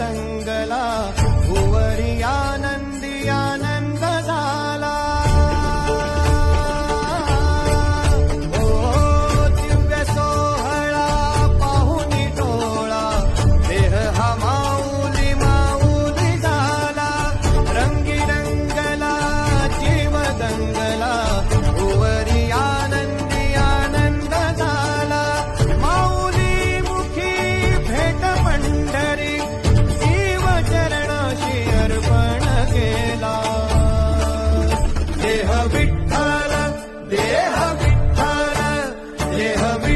दंगला भुवरी आनंद झाला ओ दिव्य सोहळा पाहुनी डोळा देह हा माऊली माऊली झाला रंगी रंगला जीव देह विठ्ठल देह विठ्ठल देह वि